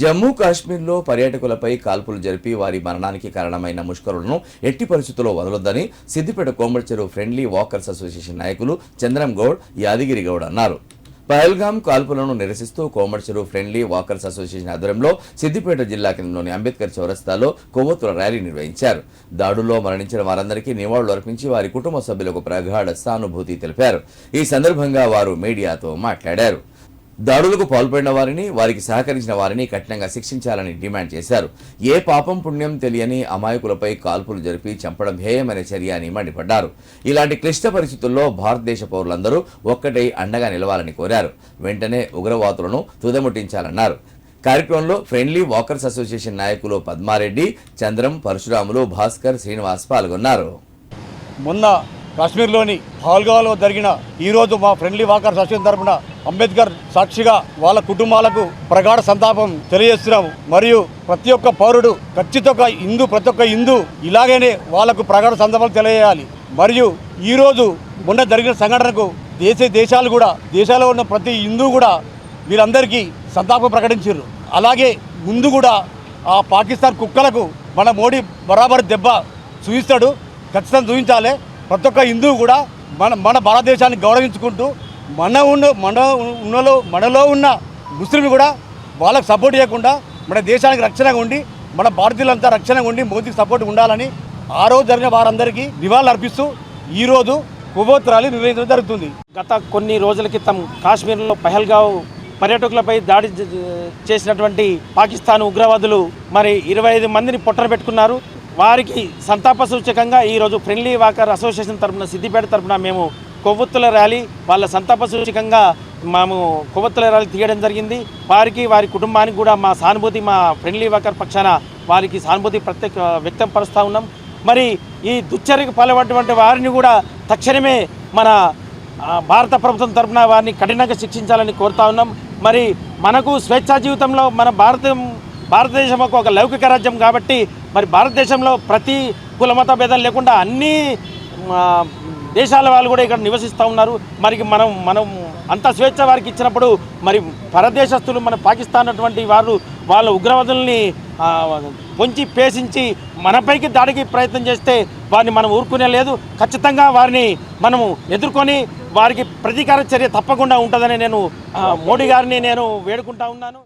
జమ్మూ కాశ్మీర్లో పర్యాటకులపై కాల్పులు జరిపి వారి మరణానికి కారణమైన ముష్కరులను ఎట్టి పరిస్థితుల్లో వదలొద్దని Siddipet Komarcheru friendly walkers association నాయకులు చంద్రం గౌడ్ యాదగిరి గౌడ్ అన్నారు. పహల్గాం కాల్పులను నిరసిస్తూ కోమర్చెరు ఫ్రెండ్లీ వాకర్స్ అసోసియేషన్ ఆధ్వర్యంలో సిద్దిపేట జిల్లా కేంద్రంలోని అంబేద్కర్ చౌరస్తాలో కొవ్వొత్తుల ర్యాలీ నిర్వహించారు. దాడుల్లో మరణించిన వారందరికీ నివాళులు అర్పించి వారి కుటుంబ సభ్యులకు ప్రగాఢ సానుభూతి తెలిపారు. ఈ సందర్భంగా వారు మీడియాతో మాట్లాడారు. దాడులకు పాల్పడిన వారిని వారికి సహకరించిన వారిని కఠినంగా శిక్షించాలని డిమాండ్ చేశారు. ఏ పాపం పుణ్యం తెలియని అమాయకులపై కాల్పులు జరిపి చంపడం హేయమైన చర్య అని మండిపడ్డారు. ఇలాంటి క్లిష్ట పరిస్థితుల్లో భారతదేశ పౌరులందరూ ఒక్కటై అండగా నిలవాలని కోరారు. వెంటనే ఉగ్రవాదులను తుదముట్టించాలన్నారు. కార్యక్రమంలో ఫ్రెండ్లీ వాకర్స్ అసోసియేషన్ నాయకులు పద్మారెడ్డి చంద్రం పరశురాములు భాస్కర్ శ్రీనివాస్ పాల్గొన్నారు. మొన్న కాశ్మీర్లోని పాల్గాలో జరిగిన ఈరోజు మా ఫ్రెండ్లీ వాకర్ అసోసియేషన్ తరఫున అంబేద్కర్ సాక్షిగా వాళ్ళ కుటుంబాలకు ప్రగాఢ సంతాపం తెలియజేస్తున్నాము. మరియు ప్రతి ఒక్క పౌరుడు ఖచ్చితంగా హిందూ ప్రతి ఒక్క హిందూ ఇలాగనే వాళ్ళకు ప్రగాఢ సంతాపం తెలియజేయాలి. మరియు ఈరోజు మొన్న జరిగిన సంఘటనకు దేశ దేశాలు కూడా దేశాల్లో ఉన్న ప్రతి హిందూ కూడా వీరందరికీ సంతాపం ప్రకటించారు. అలాగే ముందు కూడా ఆ పాకిస్తాన్ కుక్కలకు మన మోడీ బరాబర్ దెబ్బ చూపిస్తాడు ఖచ్చితంగా చూపించాలి ప్రతి ఒక్క హిందువు కూడా మన మన భారతదేశాన్ని గౌరవించుకుంటూ మన ఉన్న మన ఉన్నలో మనలో ఉన్న ముస్లింలు కూడా వాళ్ళకు సపోర్ట్ చేయకుండా మన దేశానికి రక్షణగా ఉండి మన భారతీయులంతా రక్షణగా ఉండి మోదీకి సపోర్ట్ ఉండాలని ఆ రోజు జరిగిన వారందరికీ నివాళులు అర్పిస్తూ ఈరోజు కొవ్వొత్తురాలి నిర్వహించడం జరుగుతుంది. గత కొన్ని రోజుల క్రితం కాశ్మీర్లో పహల్గావ్ పర్యాటకులపై దాడి చేసినటువంటి పాకిస్తాన్ ఉగ్రవాదులు మరి ఇరవై ఐదు మందిని పొట్టన పెట్టుకున్నారు. వారికి సంతాప సూచకంగా ఈరోజు ఫ్రెండ్లీ వాకర్ అసోసియేషన్ తరపున సిద్దిపేట తరపున మేము కొవ్వొత్తుల ర్యాలీ వాళ్ళ సంతాప సూచకంగా మేము కొవ్వొత్తుల ర్యాలీ తీయడం జరిగింది. వారికి వారి కుటుంబానికి కూడా మా సానుభూతి మా ఫ్రెండ్లీ వాకర్ పక్షాన వారికి సానుభూతి ప్రత్యేక వ్యక్తపరుస్తూ ఉన్నాం. మరి ఈ దుచ్చరికి పాల్పడినటువంటి వారిని కూడా తక్షణమే మన భారత ప్రభుత్వం తరఫున వారిని కఠినంగా శిక్షించాలని కోరుతా ఉన్నాం. మరి మనకు స్వేచ్ఛా జీవితంలో మన భారతం భారతదేశం ఒక లౌకిక రాజ్యం కాబట్టి మరి భారతదేశంలో ప్రతి కుల మత భేదాలు లేకుండా అన్ని దేశాల వాళ్ళు కూడా ఇక్కడ నివసిస్తూ ఉన్నారు. మరి మనం మనం అంత స్వేచ్ఛ వారికి ఇచ్చినప్పుడు మరి పరదేశస్తులు మన పాకిస్తాన్ అటువంటి వారు వాళ్ళ ఉగ్రవాదుల్ని పొంచి పేషించి మనపైకి దాడికి ప్రయత్నం చేస్తే వారిని మనం ఊరుకునే లేదు. ఖచ్చితంగా వారిని మనము ఎదుర్కొని వారికి ప్రతీకార చర్య తప్పకుండా ఉంటుందని నేను మోడీ గారిని నేను వేడుకుంటా ఉన్నాను.